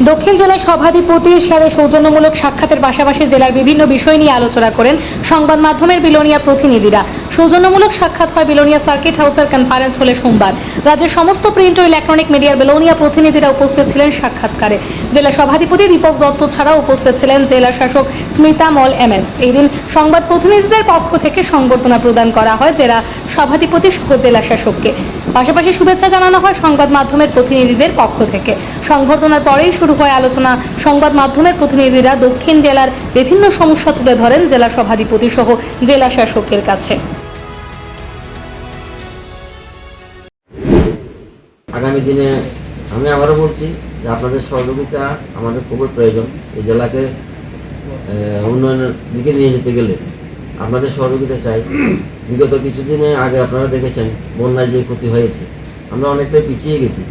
দক্ষিণ জেলায় সভাধিপতির সাথে সৌজন্যমূলক সাক্ষাতের পাশাপাশি জেলার বিভিন্ন বিষয় নিয়ে আলোচনা করেন সংবাদ মাধ্যমের বিলোনিয়া প্রতিনিধিরা। সৌজন্যমূলক সাক্ষাৎ হয় বিলোনিয়া সার্কিট হাউসের কনফারেন্স হলে সোমবার। রাজ্যের সমস্ত প্রিন্ট ও ইলেকট্রনিক মিডিয়ার বিলোনিয়া প্রতিনিধিরা উপস্থিত ছিলেন সাক্ষাৎকারে। জেলা সভাধিপতি দীপক দত্ত ছাড়াও উপস্থিত ছিলেন জেলা শাসক স্মিতা মল এম এস এই দিন সংবাদ প্রতিনিধিদের পক্ষ থেকে সংবর্ধনা প্রদান করা হয় জেলা সভাধিপতি সহ জেলা শাসককে। পাশাপাশি শুভেচ্ছা জানানো হয় সংবাদ মাধ্যমের প্রতিনিধিদের পক্ষ থেকে। সংবর্ধনার পরেই শুরু হয় আলোচনা। সংবাদ মাধ্যমের প্রতিনিধিরা দক্ষিণ জেলার বিভিন্ন সমস্যা তুলে ধরেন জেলা সভাধিপতি সহ জেলা শাসকের কাছে। আগামী দিনে আমি আবারও বলছি যে আপনাদের সহযোগিতা আমাদের খুবই প্রয়োজন। এই জেলাকে উন্নয়নের দিকে নিয়ে যেতে গেলে আপনাদের সহযোগিতা চাই। বিগত কিছুদিনে আগে আপনারা দেখেছেন বন্যায় যে ক্ষতি হয়েছে। আমরা অনেকটাই পিছিয়ে গেছি।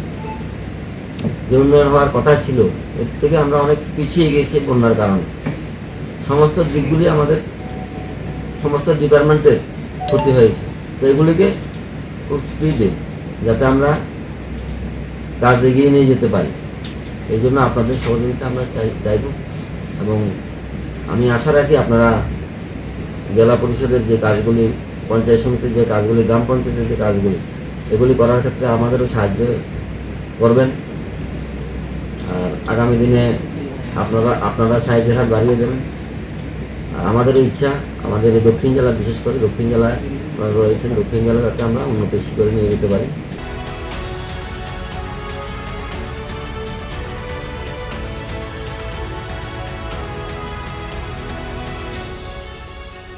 যে উন্নয়ন হওয়ার কথা ছিল, এর থেকে আমরা অনেক পিছিয়ে গেছি বন্যার কারণে। সমস্ত দিকগুলি আমাদের, সমস্ত ডিপার্টমেন্টের ক্ষতি হয়েছে। তো এগুলিকে খুব স্পিডে যাতে আমরা কাজ এগিয়ে নিয়ে যেতে পারি। এই জন্য আপনাদের সহযোগিতা আমরা চাই, চাইব এবং আমি আশা রাখি আপনারা জেলা পরিষদের যে কাজগুলি, পঞ্চায়েত সমিতির যে কাজগুলি, গ্রাম পঞ্চায়েতের যে কাজগুলি, এগুলি করার ক্ষেত্রে আমাদেরও সাহায্য করবেন। আর আগামী দিনে আপনারা আপনারা সাহায্যের হাত বাড়িয়ে দেবেন। আর আমাদেরও ইচ্ছা, আমাদের এই দক্ষিণ জেলা, বিশেষ করে দক্ষিণ জেলায় রয়েছেন, দক্ষিণ জেলা যাতে আমরা উন্নতি করে নিয়ে যেতে পারি।